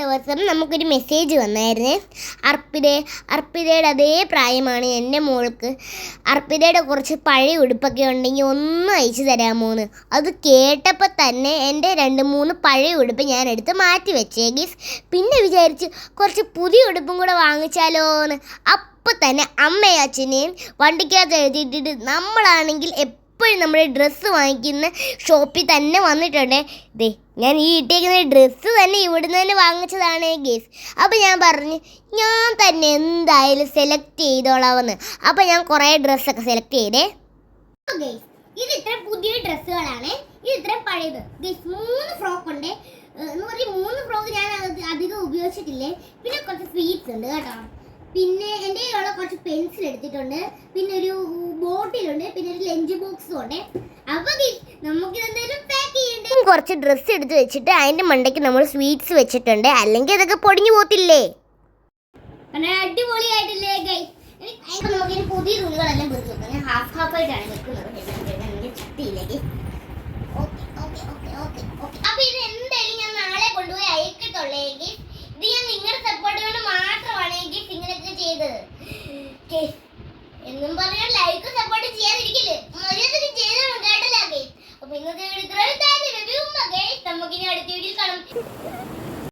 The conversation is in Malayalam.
ദിവസം നമുക്കൊരു മെസ്സേജ് വന്നായിരുന്നു. അർപ്പിത അർപ്പിതയുടെ അതേ പ്രായമാണ് എന്റെ മോൾക്ക്. അർപ്പിതയുടെ കുറച്ച് പഴയ ഉടുപ്പൊക്കെ ഉണ്ടെങ്കിൽ ഒന്ന് അയച്ചു തരാമോന്ന്. അത് കേട്ടപ്പോൾ തന്നെ എന്റെ രണ്ട് മൂന്ന് പഴയ ഉടുപ്പ് ഞാൻ എടുത്ത് മാറ്റി വെച്ചേ ഗീസ്. പിന്നെ വിചാരിച്ച് കുറച്ച് പുതിയ ഉടുപ്പും കൂടെ വാങ്ങിച്ചാലോന്ന്. അപ്പം തന്നെ അമ്മയും അച്ഛനെയും വണ്ടിക്കകത്ത് എഴുതിയിട്ടിട്ട് നമ്മളാണെങ്കിൽ എപ്പോഴും നമ്മുടെ ഡ്രസ്സ് വാങ്ങിക്കുന്ന ഷോപ്പിൽ തന്നെ വന്നിട്ടുണ്ട്. ദേ ഞാൻ ഈ ഇട്ടേക്കുന്ന ഡ്രസ്സ് തന്നെ ഇവിടുന്ന് തന്നെ വാങ്ങിച്ചതാണ് ഗേസ് അപ്പോൾ ഞാൻ പറഞ്ഞു ഞാൻ തന്നെ എന്തായാലും സെലക്ട് ചെയ്തോളാമെന്ന് അപ്പോൾ ഞാൻ കുറേ ഡ്രസ്സൊക്കെ സെലക്ട് ചെയ്തേ. ഇത് ഇത്ര പുതിയ ഡ്രസ്സുകളാണ് ഇത് ഇത്ര പഴയത്. ഗേസ് മൂന്ന് ഫ്രോക്ക് ഉണ്ട്. എന്ന് പറഞ്ഞാൽ മൂന്ന് ഫ്രോക്ക് ഞാൻ അധികം ഉപയോഗിച്ചിട്ടില്ലേ? പിന്നെ കുറച്ച് സ്വീറ്റ്സ് ഉണ്ട് കേട്ടോ. പിന്നെ എന്റെ കയ്യിലുള്ള കുറച്ച് പെൻസിൽ എടുത്തിട്ടുണ്ട്. പിന്നെ ഒരു ബോട്ടിലുണ്ട് പിന്നെ ഒരു ലഞ്ച് ബോക്സും ഉണ്ട്. നമുക്ക് എന്തായാലും പാക്ക് ചെയ്യണ്ടേ? കുറച്ച് ഡ്രസ്സ് എടുത്ത് വെച്ചിട്ട് അതിന്റെ മണ്ടയ്ക്ക് നമ്മൾ സ്വീറ്റ്സ് വെച്ചിട്ടുണ്ട്. അല്ലെങ്കിൽ അതൊക്കെ പൊടിഞ്ഞു പോത്തില്ലേ അടിപൊളിയായിട്ടില്ലേ പുതിയ തുണികളെല്ലാം ഞാൻ ഹാഫ് ഹാഫ് വെക്കുന്നത്. നാളെ കൊണ്ടുപോയി അയക്കത്തുള്ളേക്ക് ഇത് ഞാൻ നിങ്ങളുടെ സപ്പോർട്ട് കൊണ്ട് വേണ്ടി ഇങ്ങനെയൊക്കെ ചെയ്തത്. എന്നും പറഞ്ഞാൽ ലൈക്ക് സപ്പോർട്ട് ചെയ്യാതിരിക്കില്ലേ? മര്യാദ